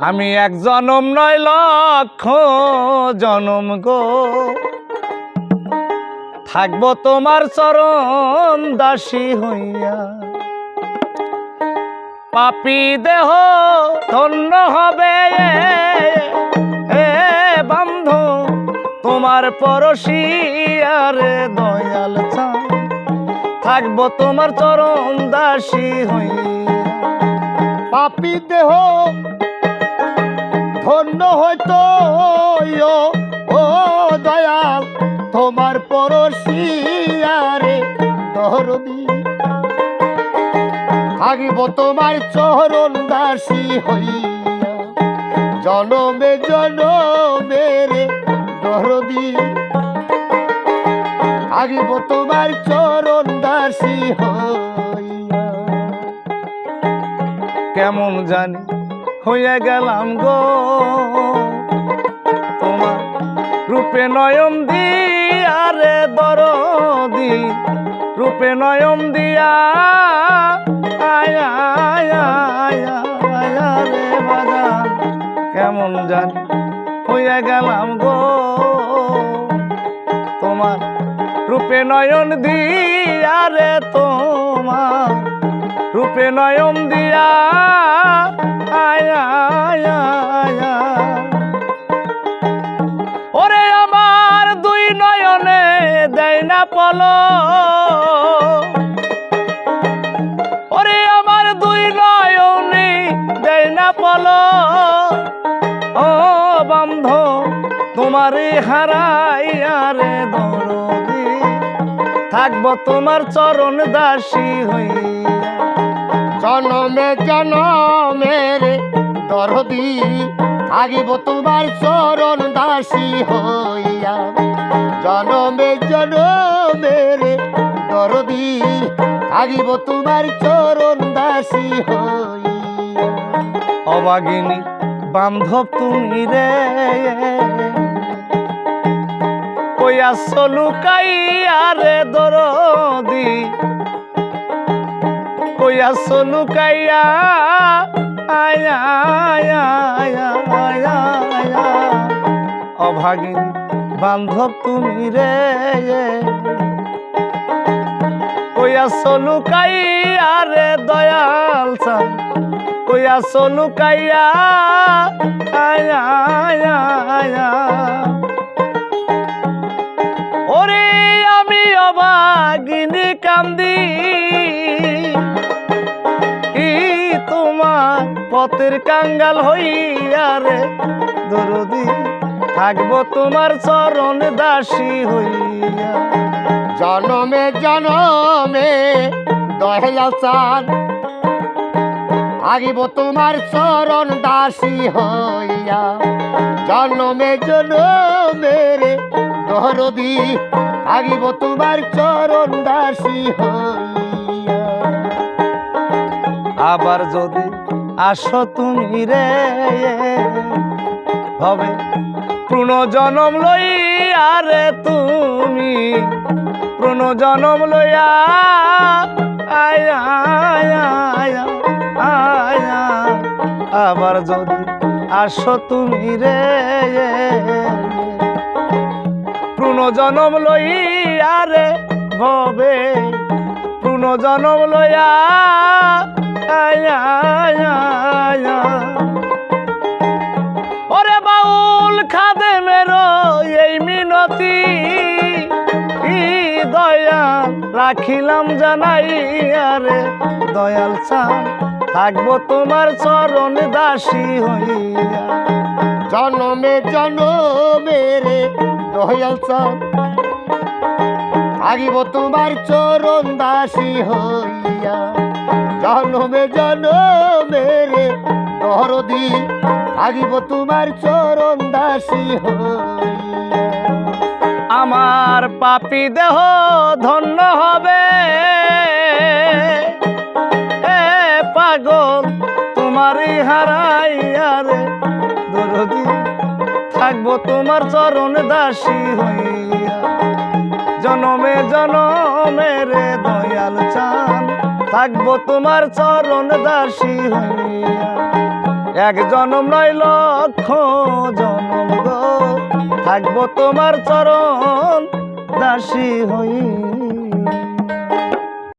আমি এক জনম নয় লক্ষ জনম গো। থাকব তোমার চরণ দাসী হইয়া। পাপি দেহ ধন্য হবে এ বন্ধ, তোমার পরশিয়ারে দয়াল চান। থাকব তোমার চরণ দাসী হইয়া। পাপি দেহ ধন্য হয়তো ও দয়াল, তোমার পরশিয়ারে দরদি। থাকিব তোমার চরণ দাসী হইয়া, জনমে জনমে রে দরদি। থাকিব তোমার চরণ দাসী হইয়া। কেমন জানি হইয়া গেলাম গো। তোমার রূপে নয়ন দিয়ারে দরদি, রূপে নয়ন দিয়া। আয়া আয়া রে বাজান কেমন জানি হইয়া গেলাম গো। তোমার রূপে নয়ন দিয়ারে তোমার রূপে নয়ন দিয়া। আয়া আয়া ওরে আমার দুই নয়নে দেয় না পল। ওরে আমার দুই নয়নে দেয় না পল। ও বন্ধ, তোমারে হারাইয়া রে দরদি, থাকব তোমার চরণ দাসী হইয়া জনমে জনমের দরদি থাকিব তোমার চরণ দাসী হইয়া। জনমে জনমের দরদি থাকিব তোমার চরণ দাসী হইয়া। অবাগিনী বান্ধব তুমি রে কইয়া সলুকাইয়া রে দরদি। কইয়া সলুকাইয়া আয়া আয়া আয়া আয়া অভাগিনী বান্ধব তুমি রে। কইয়া সলুকাইয়া রে দয়াল সা কইয়া সলুকাইয়া আয়া আয়া আয়া। ওরে আমি অবাগিনী কান্দি পথের কাঙ্গাল হইয়া রে। দরদি থাকব তোমার চরণ দাসী হইয়া। জনমে জনমে দহলা চান আগিব তোমার চরণ দাসী হইয়া। জনমে জনমের দহরদি আগিব তোমার চরণ দাসী হইয়া। আবার যদি আসো তুমি রে। হবে পুনর্জনম লইয়া রে তুমি। পুনর্জনম লইয়া, আয়া আয়া আয়া আবার যদি আসো তুমি রে। পুনর্জনম লইয়া রে ভবে। পুনর্জনম লইয়া আয়া আয়া আয়া ওরে বাউল খাদে মেরো এই মিনতি দয়া রাখিলাম জানাই আরে দয়াল চান, থাকব তোমার চরণ দাসী হইয়া। জনমে জনমে রে, দয়াল চান আগিব তোমার চরণ দাসী হইয়া। জনমে জনমের দরদি আগিব তোমার চরণ দাসী আমার পাপি দেহ ধন্য হবে। এ পাগল, তোমারই হারাইয়া রে, দরদি, থাকব তোমার চরণ দাসী হইয়া। জনমে জনমে রে থাকব তোমার চরণ দাসী হইয়া। এক জনম নয় লক্ষ জনম গো। থাকব তোমার চরণ দাসী হই